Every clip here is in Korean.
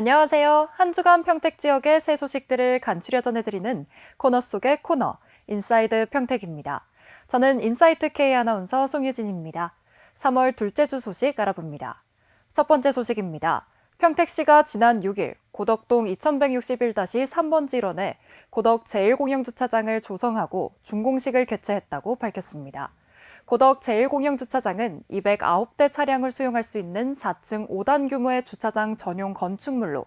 안녕하세요. 한 주간 평택 지역의 새 소식들을 간추려 전해드리는 코너 속의 코너, 인사이드 평택입니다. 저는 인사이트 K 아나운서 송유진입니다. 3월 둘째 주 소식 알아봅니다. 첫 번째 소식입니다. 평택시가 지난 6일 고덕동 2161-3번지 일원에 고덕 제1공영주차장을 조성하고 준공식을 개최했다고 밝혔습니다. 고덕 제1공영주차장은 209대 차량을 수용할 수 있는 4층 5단 규모의 주차장 전용 건축물로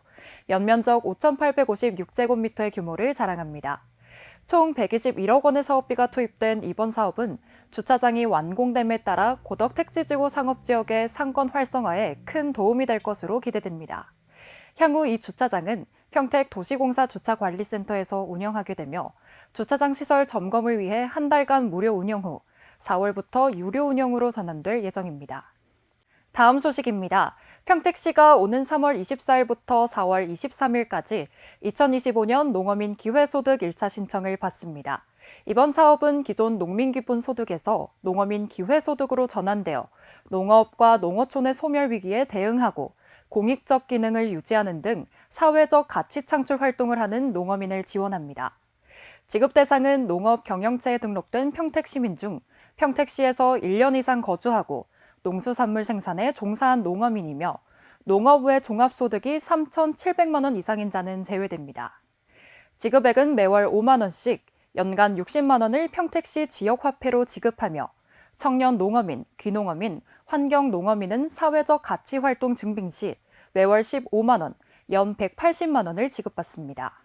연면적 5,856제곱미터의 규모를 자랑합니다. 총 121억 원의 사업비가 투입된 이번 사업은 주차장이 완공됨에 따라 고덕 택지지구 상업지역의 상권 활성화에 큰 도움이 될 것으로 기대됩니다. 향후 이 주차장은 평택 도시공사 주차관리센터에서 운영하게 되며 주차장 시설 점검을 위해 한 달간 무료 운영 후 4월부터 유료 운영으로 전환될 예정입니다. 다음 소식입니다. 평택시가 오는 3월 24일부터 4월 23일까지 2025년 농어민 기회소득 1차 신청을 받습니다. 이번 사업은 기존 농민기본소득에서 농어민 기회소득으로 전환되어 농업과 농어촌의 소멸 위기에 대응하고 공익적 기능을 유지하는 등 사회적 가치 창출 활동을 하는 농어민을 지원합니다. 지급 대상은 농업 경영체에 등록된 평택 시민 중 평택시에서 1년 이상 거주하고 농수산물 생산에 종사한 농어민이며 농업 외 종합소득이 3,700만 원 이상인 자는 제외됩니다. 지급액은 매월 5만 원씩 연간 60만 원을 평택시 지역화폐로 지급하며 청년 농어민, 귀농어민, 환경 농어민은 사회적 가치 활동 증빙 시 매월 15만 원, 연 180만 원을 지급받습니다.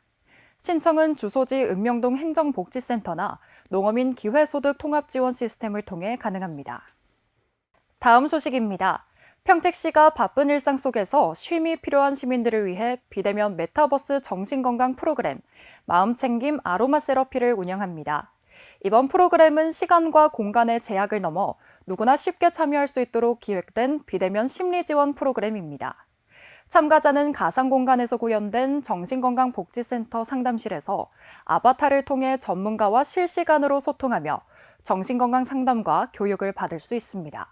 신청은 주소지 읍명동 행정복지센터나 농어민 기회소득 통합지원 시스템을 통해 가능합니다. 다음 소식입니다. 평택시가 바쁜 일상 속에서 쉼이 필요한 시민들을 위해 비대면 메타버스 정신건강 프로그램 마음챙김 아로마 세러피를 운영합니다. 이번 프로그램은 시간과 공간의 제약을 넘어 누구나 쉽게 참여할 수 있도록 기획된 비대면 심리 지원 프로그램입니다. 참가자는 가상 공간에서 구현된 정신건강복지센터 상담실에서 아바타를 통해 전문가와 실시간으로 소통하며 정신건강 상담과 교육을 받을 수 있습니다.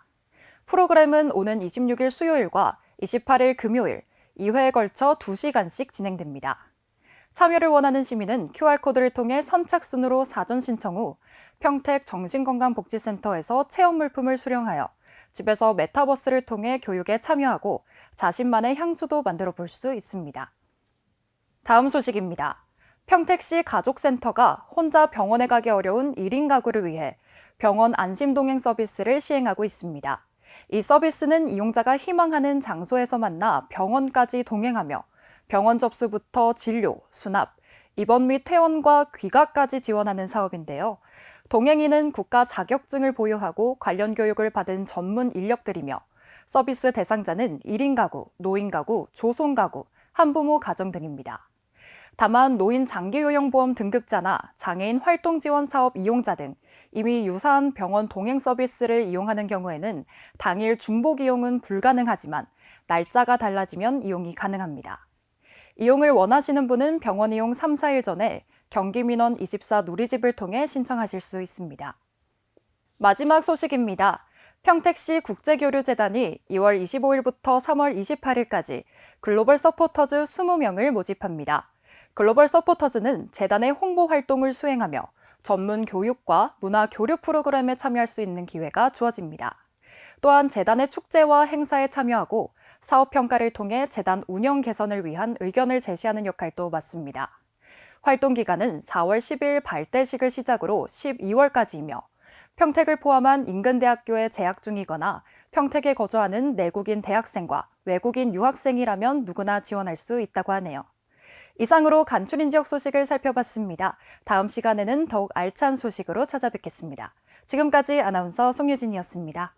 프로그램은 오는 26일 수요일과 28일 금요일 2회에 걸쳐 2시간씩 진행됩니다. 참여를 원하는 시민은 QR코드를 통해 선착순으로 사전 신청 후 평택 정신건강복지센터에서 체험 물품을 수령하여 집에서 메타버스를 통해 교육에 참여하고 자신만의 향수도 만들어 볼 수 있습니다. 다음 소식입니다. 평택시 가족센터가 혼자 병원에 가기 어려운 1인 가구를 위해 병원 안심동행 서비스를 시행하고 있습니다. 이 서비스는 이용자가 희망하는 장소에서 만나 병원까지 동행하며 병원 접수부터 진료, 수납, 입원 및 퇴원과 귀가까지 지원하는 사업인데요. 동행인은 국가 자격증을 보유하고 관련 교육을 받은 전문 인력들이며 서비스 대상자는 1인 가구, 노인 가구, 조손 가구, 한부모 가정 등입니다. 다만 노인 장기요양보험 등급자나 장애인 활동 지원 사업 이용자 등 이미 유사한 병원 동행 서비스를 이용하는 경우에는 당일 중복 이용은 불가능하지만 날짜가 달라지면 이용이 가능합니다. 이용을 원하시는 분은 병원 이용 3, 4일 전에 경기민원 24 누리집을 통해 신청하실 수 있습니다. 마지막 소식입니다. 평택시 국제교류재단이 2월 25일부터 3월 28일까지 글로벌 서포터즈 20명을 모집합니다. 글로벌 서포터즈는 재단의 홍보 활동을 수행하며 전문 교육과 문화 교류 프로그램에 참여할 수 있는 기회가 주어집니다. 또한 재단의 축제와 행사에 참여하고 사업 평가를 통해 재단 운영 개선을 위한 의견을 제시하는 역할도 맡습니다. 활동 기간은 4월 10일 발대식을 시작으로 12월까지이며 평택을 포함한 인근 대학교에 재학 중이거나 평택에 거주하는 내국인 대학생과 외국인 유학생이라면 누구나 지원할 수 있다고 하네요. 이상으로 간추린 지역 소식을 살펴봤습니다. 다음 시간에는 더욱 알찬 소식으로 찾아뵙겠습니다. 지금까지 아나운서 송유진이었습니다.